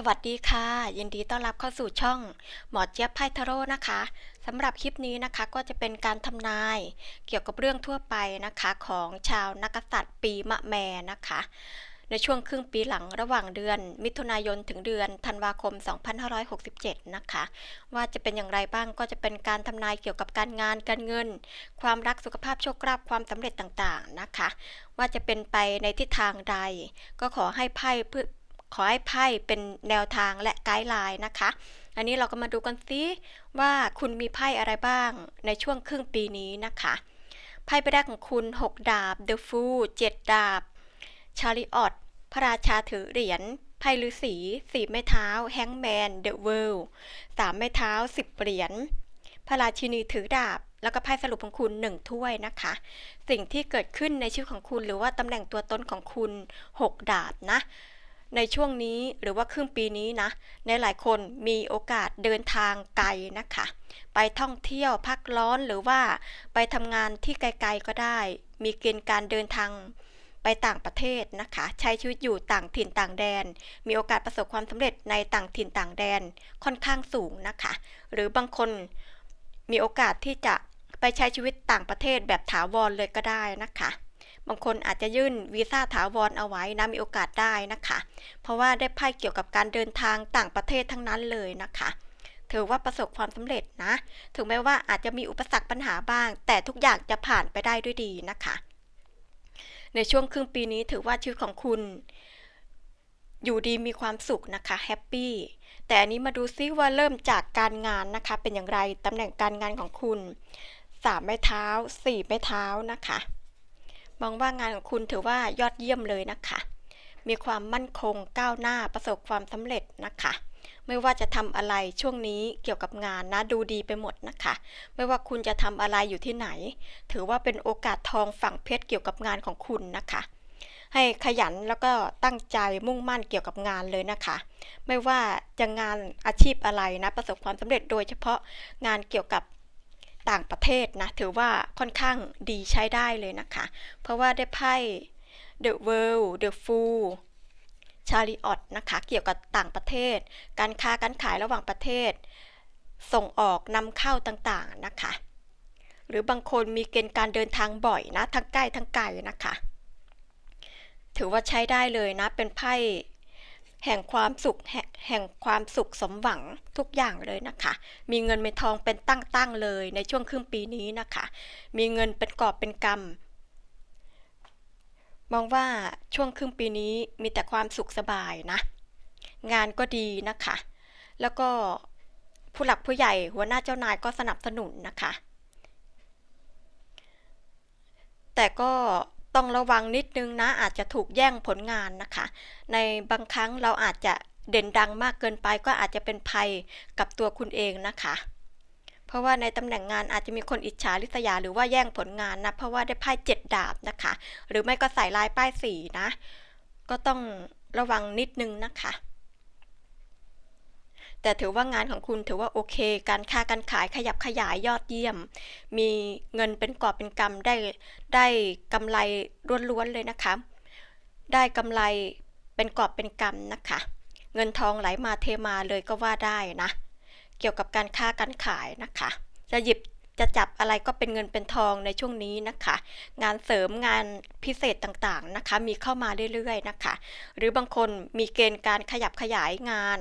สวัสดีค่ะ ยินดีต้อนรับเข้าสู่ช่อง หมอเจี๊ยบไพ่ทาโร่นะคะสำหรับคลิปนี้นะคะก็จะเป็นการทำนายเกี่ยวกับเรื่องทั่วไปนะคะของชาวนักษัตริย์ปีมะแม่นะคะ ในช่วงครึ่งปีหลังระหว่างเดือน มิถุนายนถึงเดือนธันวาคม 2567 นะคะ ว่าจะเป็นอย่างไรบ้างก็จะเป็นการทำนายเกี่ยวกับการงานการเงิน ความรักสุขภาพโชคลาภความสำเร็จต่างๆนะคะ ว่าจะเป็นไปในทิศทางใด ก็ขอให้ไพ่เพื่อ ขอให้ไพ่เป็นแนวทางและไกด์ไลน์นะคะ อันนี้เราก็มาดูกันซิว่าคุณมีไพ่อะไรบ้างในช่วงครึ่งปีนี้นะคะ ไพ่ใบแรกของคุณ 6 ดาบ The Fool 7 ดาบ ชาริออตพระราชาถือเหรียญไพ่ฤาษีสี่ไม้เท้า แฮงแมน เดอะเวิลด์สามไม้เท้าสิบเหรียญพระราชินีถือดาบ แล้วก็ไพ่สรุปของคุณหนึ่งถ้วยนะคะ สิ่งที่เกิดขึ้นในชีวิตของคุณหรือว่าตำแหน่งตัวตนของคุณ 6 ดาบนะ ในช่วงนี้หรือว่าครึ่งปีนี้นะ ในหลายคนมีโอกาสเดินทางไกลนะคะ ไปท่องเที่ยวพักร้อนหรือว่าไปทำงานที่ไกลๆก็ได้ มีเกณฑ์การเดินทางไปต่างประเทศนะคะ ใช้ชีวิตอยู่ต่างถิ่นต่างแดน มีโอกาสประสบความสำเร็จในต่างถิ่นต่างแดนค่อนข้างสูงนะคะ หรือบางคนมีโอกาสที่จะไปใช้ชีวิตต่างประเทศแบบถาวรเลยก็ได้นะคะ บางคนอาจจะยื่นวีซ่าถาวรเอาไว้นะมีโอกาสได้นะคะ เพราะว่าได้ไพ่เกี่ยวกับการเดินทางต่างประเทศทั้งนั้นเลยนะคะถือว่าประสบความสำเร็จนะ ถึงแม้ว่าอาจจะมีอุปสรรคปัญหาบ้าง แต่ทุกอย่างจะผ่านไปได้ด้วยดีนะคะ ในช่วงครึ่งปีนี้ถือว่าชีวิตของคุณ อยู่ดีมีความสุขนะคะแฮปปี้ แต่อันนี้มาดูซิว่าเริ่มจากการงานนะคะ เป็นอย่างไรตำแหน่งการงานของคุณสามไม้เท้าสี่ไม้เท้านะคะ มองว่างานของคุณถือว่ายอดเยี่ยมเลยนะคะ มีความมั่นคงก้าวหน้าประสบความสำเร็จนะคะ ไม่ว่าจะทำอะไรช่วงนี้เกี่ยวกับงานนะดูดีไปหมดนะคะ ไม่ว่าคุณจะทำอะไรอยู่ที่ไหน ถือว่าเป็นโอกาสทองฝั่งเพชรเกี่ยวกับงานของคุณนะคะให้ขยันแล้วก็ตั้งใจมุ่งมั่นเกี่ยวกับงานเลยนะคะ ไม่ว่าจะงานอาชีพอะไรนะประสบความสำเร็จโดยเฉพาะงานเกี่ยวกับ ต่างประเทศนะ ถือว่าค่อนข้างดีใช้ได้เลยนะคะ เพราะว่าได้ไพ่ The World The Fool ชาริออตนะคะ เกี่ยวกับต่างประเทศ การค้าการขายระหว่างประเทศ ส่งออกนำเข้าต่างๆนะคะ หรือบางคนมีเกณฑ์การเดินทางบ่อยนะ ทั้งใกล้ทั้งไกลนะคะ ถือว่าใช้ได้เลยนะ เป็นไพ่ แห่งความสุขแห่งแห่งความสุขสมหวังทุกอย่างเลยนะคะ มีเงินเป็นทองเป็นตั้งๆเลยในช่วงครึ่งปีนี้นะคะ มีเงินเป็นกอบเป็นกำมองว่าช่วงครึ่งปีนี้มีแต่ความสุขสบายนะ งานก็ดีนะคะ แล้วก็ผู้หลักผู้ใหญ่หัวหน้าเจ้านายก็สนับสนุนนะคะ แต่ก็ ต้องระวังนิดนึงนะ อาจจะถูกแย่งผลงานนะคะ ในบางครั้งเราอาจจะเด่นดังมากเกินไปก็อาจจะเป็นภัยกับตัวคุณเองนะคะ เพราะว่าในตำแหน่งงานอาจจะมีคนอิจฉาริษยาหรือว่าแย่งผลงานนะ เพราะว่าได้ไพ่เจ็ดดาบนะคะ หรือไม่ก็ใส่ลายป้ายสีนะ ก็ต้องระวังนิดนึงนะคะ แต่ถือว่างานของคุณถือว่าโอเค การค้าการขายขยับขยายยอดเยี่ยม มีเงินเป็นกอบเป็นกำได้ได้กำไรล้วนๆเลยนะคะ ได้กำไรเป็นกอบเป็นกำนะคะ เงินทองไหลมาเทมาเลยก็ว่าได้นะ เกี่ยวกับการค้าการขายนะคะ จะหยิบ จะจับอะไรก็เป็นเงินเป็นทองในช่วงนี้นะคะ งานเสริมงานพิเศษต่างๆนะคะ มีเข้ามาเรื่อยๆนะคะ หรือบางคนมีเกณฑ์การขยับขยายงาน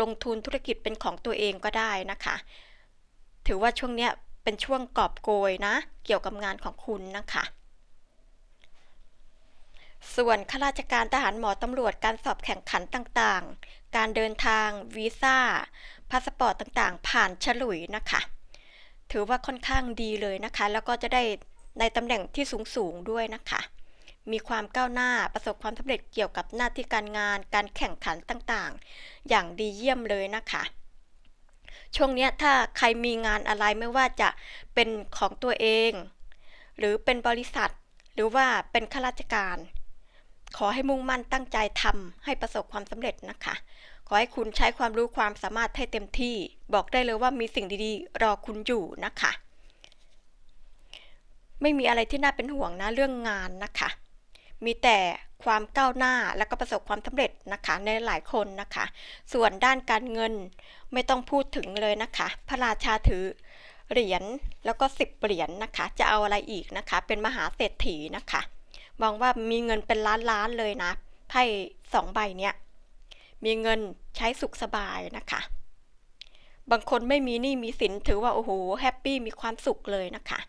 ลงทุนธุรกิจเป็นของตัวเองก็ได้นะคะ ถือว่าช่วงเนี้ยเป็นช่วงกอบโกยนะ เกี่ยวกับงานของคุณนะคะส่วนข้าราชการทหารหมอตำรวจการสอบแข่งขันต่างๆ การเดินทางวีซ่าพาสปอร์ตต่างๆ ผ่านฉลุยนะคะ ถือว่าค่อนข้างดีเลยนะคะ แล้วก็จะได้ในตำแหน่งที่สูงๆด้วยนะคะ มีความก้าวหน้าประสบความสำเร็จเกี่ยวกับหน้าที่การงาน การแข่งขันต่างๆ อย่างดีเยี่ยมเลยนะคะ ช่วงนี้ถ้าใครมีงานอะไรไม่ว่าจะเป็นของตัวเอง หรือเป็นบริษัท หรือว่าเป็นข้าราชการ ขอให้มุ่งมั่นตั้งใจทำให้ประสบความสำเร็จนะคะ ขอให้คุณใช้ความรู้ความสามารถให้เต็มที่ บอกได้เลยว่ามีสิ่งดีๆ รอคุณอยู่นะคะ ไม่มีอะไรที่น่าเป็นห่วงนะเรื่องงานนะคะ มีแต่ความก้าวหน้าและก็ประสบความสำเร็จนะคะในหลายคนนะคะ ส่วนด้านการเงินไม่ต้องพูดถึงเลยนะคะ พระราชาถือเหรียญแล้วก็สิบเหรียญนะคะ จะเอาอะไรอีกนะคะ เป็นมหาเศรษฐีนะคะมองว่ามีเงินเป็นล้านล้านๆเลยนะไพ่สองใบเนี้ย มีเงินใช้สุขสบายนะคะ บางคนไม่มีหนี้มีสินถือว่า โอ้โหแฮปปี้มีความสุขเลยนะคะ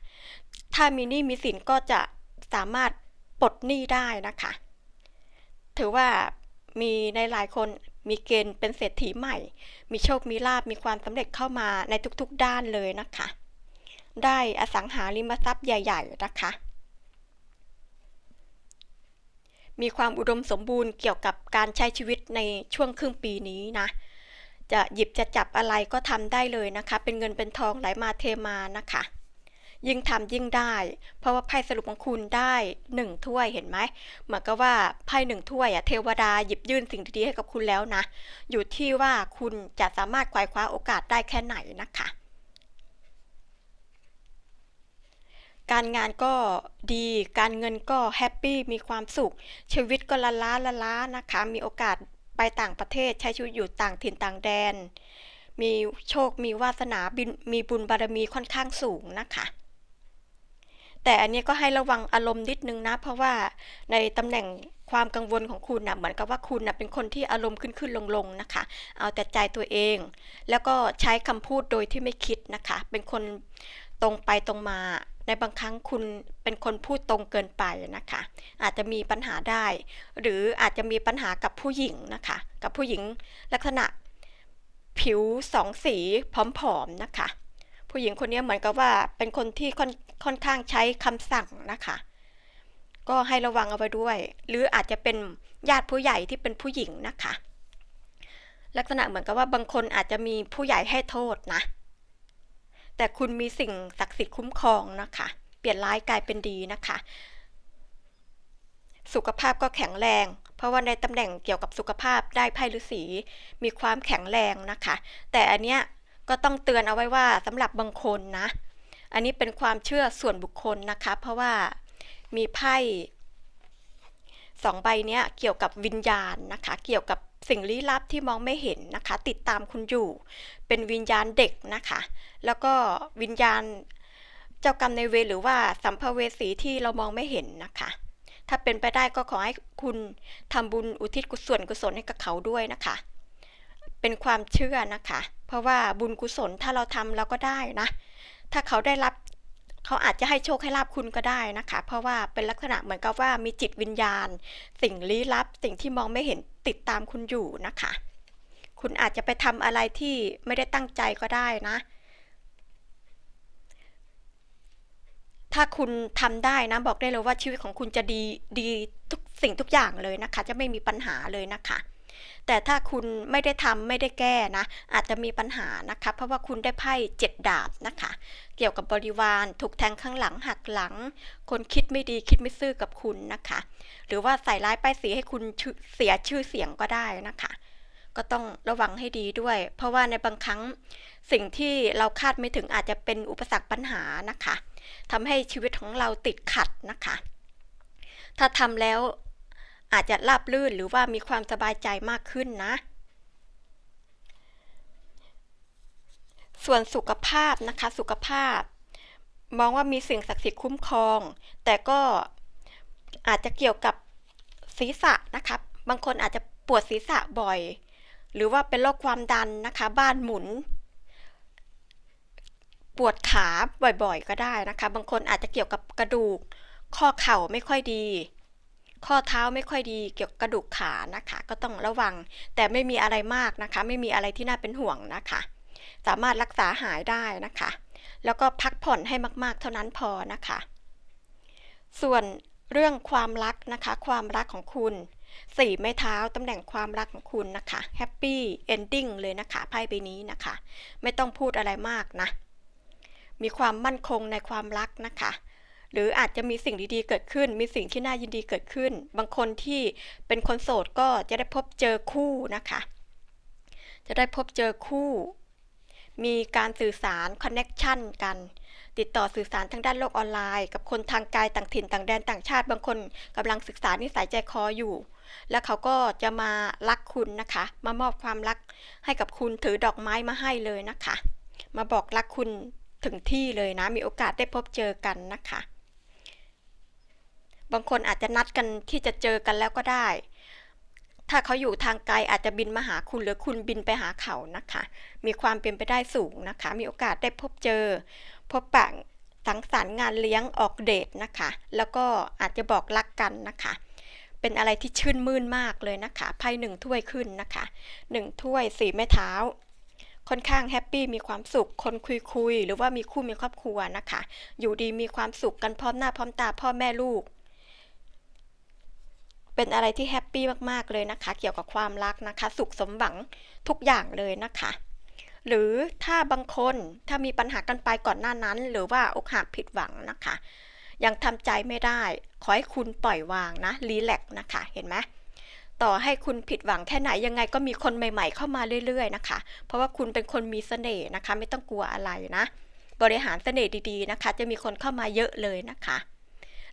ถ้ามีหนี้มีสินก็จะสามารถปลดหนี้ได้นะคะ ถือว่ามีในหลายคนมีเกณฑ์เป็นเศรษฐีใหม่ มีโชคมีลาบมีความสำเร็จเข้ามาในทุกๆด้านเลยนะคะ ได้อสังหาริมทรัพย์ใหญ่ ๆ นะคะ มีความอุดมสมบูรณ์เกี่ยวกับการใช้ชีวิตในช่วงครึ่งปีนี้นะ จะหยิบจะจับอะไรก็ทำได้เลยนะคะ เป็นเงินเป็นทองไหลมาเทมานะคะ ยิ่งทำยิ่งได้ เพราะว่าไพ่สรุปของคุณได้หนึ่งถ้วยเห็นไหมเหมือนกับว่าไพ่หนึ่งถ้วยอะเทวดาหยิบยื่นสิ่งดีๆให้กับคุณแล้วนะ อยู่ที่ว่าคุณจะสามารถควายคว้าโอกาสได้แค่ไหนนะคะ การงานก็ดี การเงินก็แฮปปี้มีความสุข ชีวิตก็ละล้าละล้านะคะ มีโอกาสไปต่างประเทศใช้ชีวิตอยู่ต่างถิ่นต่างแดน มีโชคมีวาสนาบินมีบุญบารมีค่อนข้างสูงนะคะแต่อันนี้ก็ให้ระวังอารมณ์นิดนึงนะ เพราะว่าในตำแหน่งความกังวลของคุณนะเหมือนกับว่าคุณนะเป็นคนที่อารมณ์ขึ้นขึ้นลงลงนะคะ เอาแต่ใจตัวเอง แล้วก็ใช้คำพูดโดยที่ไม่คิดนะคะ เป็นคนตรงไปตรงมา ในบางครั้งคุณเป็นคนพูดตรงเกินไปนะคะ อาจจะมีปัญหาได้ หรืออาจจะมีปัญหากับผู้หญิงนะคะ กับผู้หญิงลักษณะผิวสองสีผอมๆนะคะ ผู้หญิงคนนี้เหมือนกับว่าเป็นคนที่ค่อนค่อนข้างใช้คำสั่งนะคะ ก็ให้ระวังเอาไว้ด้วย หรืออาจจะเป็นญาติผู้ใหญ่ที่เป็นผู้หญิงนะคะ ลักษณะเหมือนกับว่าบางคนอาจจะมีผู้ใหญ่ให้โทษนะ แต่คุณมีสิ่งศักดิ์สิทธิ์คุ้มครองนะคะ เปลี่ยนร้ายกลายเป็นดีนะคะ สุขภาพก็แข็งแรง เพราะว่าในตำแหน่งเกี่ยวกับสุขภาพได้ไพ่ฤาษีมีความแข็งแรงนะคะ แต่อันเนี้ยก็ต้องเตือนเอาไว้ว่าสำหรับบางคนนะ อันนี้เป็นความเชื่อส่วนบุคคลนะคะ เพราะว่ามีไพ่สองใบเนี้ยเกี่ยวกับวิญญาณนะคะ เกี่ยวกับ สิ่งลี้ลับที่มองไม่เห็นนะคะ ติดตามคุณอยู่ เป็นวิญญาณเด็กนะคะ แล้วก็วิญญาณเจ้ากรรมในเวรหรือว่าสัมภเวสีที่เรามองไม่เห็นนะคะ ถ้าเป็นไปได้ก็ขอให้คุณทำบุญอุทิศกุศลกุศลให้กับเขาด้วยนะคะ เป็นความเชื่อนะคะ เพราะว่าบุญกุศลถ้าเราทำเราก็ได้นะ ถ้าเขาได้รับ เขาอาจจะให้โชคให้ลาบคุณก็ได้นะคะ เพราะว่าเป็นลักษณะเหมือนกับว่ามีจิตวิญญาณ สิ่งลี้ลับ สิ่งที่มองไม่เห็นติดตามคุณอยู่นะคะ คุณอาจจะไปทำอะไรที่ไม่ได้ตั้งใจก็ได้นะ ถ้าคุณทำได้นะบอกได้เลยว่าชีวิตของคุณจะดีดีทุกสิ่งทุกอย่างเลยนะคะ จะไม่มีปัญหาเลยนะคะ แต่ถ้าคุณไม่ได้ทำไม่ได้แก้นะ อาจจะมีปัญหานะคะ เพราะว่าคุณได้ไพ่เจ็ดดาบนะคะ เกี่ยวกับบริวาร ถูกแทงข้างหลังหักหลัง คนคิดไม่ดีคิดไม่ซื่อกับคุณนะคะ หรือว่าใส่ร้ายป้ายสีให้คุณเสียชื่อเสียงก็ได้นะคะก็ต้องระวังให้ดีด้วย เพราะว่าในบางครั้งสิ่งที่เราคาดไม่ถึงอาจจะเป็นอุปสรรคปัญหานะคะทำให้ชีวิตของเราติดขัดนะคะ ถ้าทำแล้ว อาจจะราบลื่นหรือว่ามีความสบายใจมากขึ้นนะ ส่วนสุขภาพนะคะสุขภาพ มองว่ามีสิ่งศักดิ์สิทธิ์คุ้มครอง แต่ก็อาจจะเกี่ยวกับศีรษะนะคะบางคนอาจจะปวดศีรษะบ่อย หรือว่าเป็นโรคความดันนะคะ บ้านหมุน ปวดขาบ่อยๆ ก็ได้นะคะ บางคนอาจจะเกี่ยวกับกระดูก ข้อเข่าไม่ค่อยดี ข้อเท้าไม่ค่อยดีเกี่ยวกับกระดูกขานะคะ ก็ต้องระวัง แต่ไม่มีอะไรมากนะคะ ไม่มีอะไรที่น่าเป็นห่วงนะคะ สามารถรักษาหายได้นะคะ แล้วก็พักผ่อนให้มาก ๆ เท่านั้นพอนะคะ ส่วนเรื่องความรักนะคะ ความรักของคุณสี่ไม้เท้าตำแหน่งความรักของคุณนะคะแฮปปี้เอนดิ้งเลยนะคะไพ่ใบนี้นะคะ ไม่ต้องพูดอะไรมากนะ มีความมั่นคงในความรักนะคะ หรืออาจจะมีสิ่งดีๆเกิดขึ้น มีสิ่งที่น่ายินดีเกิดขึ้น บางคนที่เป็นคนโสดก็จะได้พบเจอคู่นะคะ จะได้พบเจอคู่ มีการสื่อสารคอนเน็ชันกัน ติดต่อสื่อสารทางด้านโลกออนไลน์ กับคนทางไกลต่างถิ่นต่างแดนต่างชาติ บางคนกำลังศึกษานิสัยใจคออยู่ แล้วเขาก็จะมารักคุณนะคะ มามอบความรักให้กับคุณถือดอกไม้มาให้เลยนะคะ มาบอกรักคุณถึงที่เลยนะ มีโอกาสได้พบเจอกันนะคะ บางคนอาจจะนัดกันที่จะเจอกันแล้วก็ได้ ถ้าเขาอยู่ทางไกลอาจจะบินมาหาคุณหรือคุณบินไปหาเขานะคะ มีความเป็นไปได้สูงนะคะ มีโอกาสได้พบเจอ พบปะสังสรรค์งานเลี้ยงออกเดทนะคะ แล้วก็อาจจะบอกรักกันนะคะ เป็นอะไรที่ชื่นมื่นมากเลยนะคะ ไพ่หนึ่งถ้วยขึ้นนะคะหนึ่งถ้วยสี่แม่เท้าค่อนข้างแฮปปี้มีความสุขคนคุยคุยหรือว่ามีคู่มีครอบครัวนะคะ อยู่ดีมีความสุขกันพร้อมหน้าพร้อมตาพ่อแม่ลูก เป็นอะไรที่แฮปปี้มากๆเลยนะคะ เกี่ยวกับความรักนะคะ สุขสมหวังทุกอย่างเลยนะคะ หรือถ้าบางคนถ้ามีปัญหากันไปก่อนหน้านั้น หรือว่าอกหักผิดหวังนะคะ ยังทำใจไม่ได้ ขอให้คุณปล่อยวางนะรีแลกซ์นะคะเห็นไหมต่อให้คุณผิดหวังแค่ไหนยังไงก็มีคนใหม่ ๆ เข้ามาเรื่อย ๆ นะคะ เพราะว่าคุณเป็นคนมีเสน่ห์นะคะ ไม่ต้องกลัวอะไรนะ บริหารเสน่ห์ดีๆนะคะ จะมีคนเข้ามาเยอะเลยนะคะ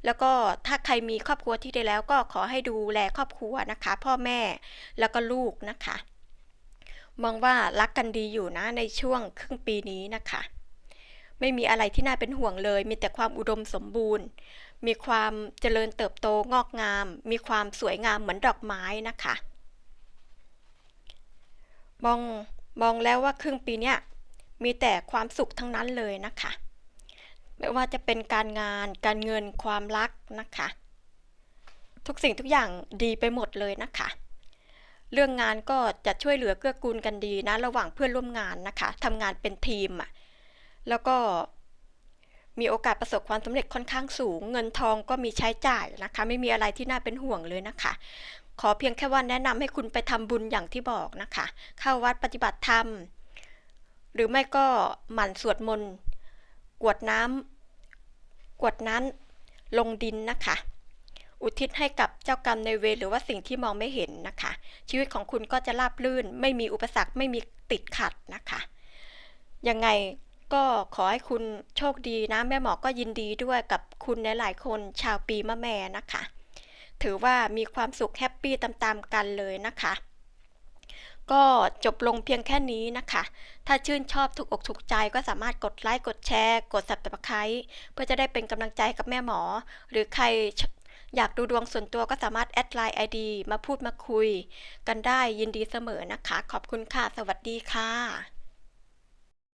แล้วก็ถ้าใครมีครอบครัวที่ดีแล้วก็ขอให้ดูแลครอบครัวนะคะ พ่อแม่แล้วก็ลูกนะคะ มองว่ารักกันดีอยู่นะในช่วงครึ่งปีนี้นะคะ ไม่มีอะไรที่น่าเป็นห่วงเลย มีแต่ความอุดมสมบูรณ์ มีความเจริญเติบโตงอกงาม มีความสวยงามเหมือนดอกไม้นะคะ มองมองแล้วว่าครึ่งปีเนี้ยมีแต่ความสุขทั้งนั้นเลยนะคะ ไม่ว่าจะเป็นการงานการเงินความรักนะคะ ทุกสิ่งทุกอย่างดีไปหมดเลยนะคะ เรื่องงานก็จะช่วยเหลือเกื้อกูลกันดีนะ ระหว่างเพื่อนร่วมงานนะคะทำงานเป็นทีมอะแล้วก็มีโอกาสประสบความสำเร็จค่อนข้างสูง เงินทองก็มีใช้จ่ายนะคะ ไม่มีอะไรที่น่าเป็นห่วงเลยนะคะ ขอเพียงแค่ว่าแนะนำให้คุณไปทำบุญอย่างที่บอกนะคะ เข้าวัดปฏิบัติธรรม หรือไม่ก็หมั่นสวดมนต์ กวดน้ำกวดน้ำลงดินนะคะ อุทิศให้กับเจ้ากรรมในายเวรหรือว่าสิ่งที่มองไม่เห็นนะคะ ชีวิตของคุณก็จะราบรื่น ไม่มีอุปสรรคไม่มีติดขัดนะคะ ยังไงก็ขอให้คุณโชคดีนะ แม่หมอก็ยินดีด้วยกับคุณในหลายคนชาวปีมะแม่นะคะ ถือว่ามีความสุขแฮปปี้ตามๆกันเลยนะคะ ก็จบลงเพียงแค่นี้นะคะ ถ้าชื่นชอบถูกอกถูกใจก็สามารถกดไลค์กดแชร์ กด subscribe เพื่อจะได้เป็นกำลังใจกับแม่หมอ หรือใครอยากดูดวงส่วนตัวก็สามารถแอดไลน์ไอดีมาพูดมาคุย กันได้ยินดีเสมอนะคะ ขอบคุณค่ะ สวัสดีค่ะ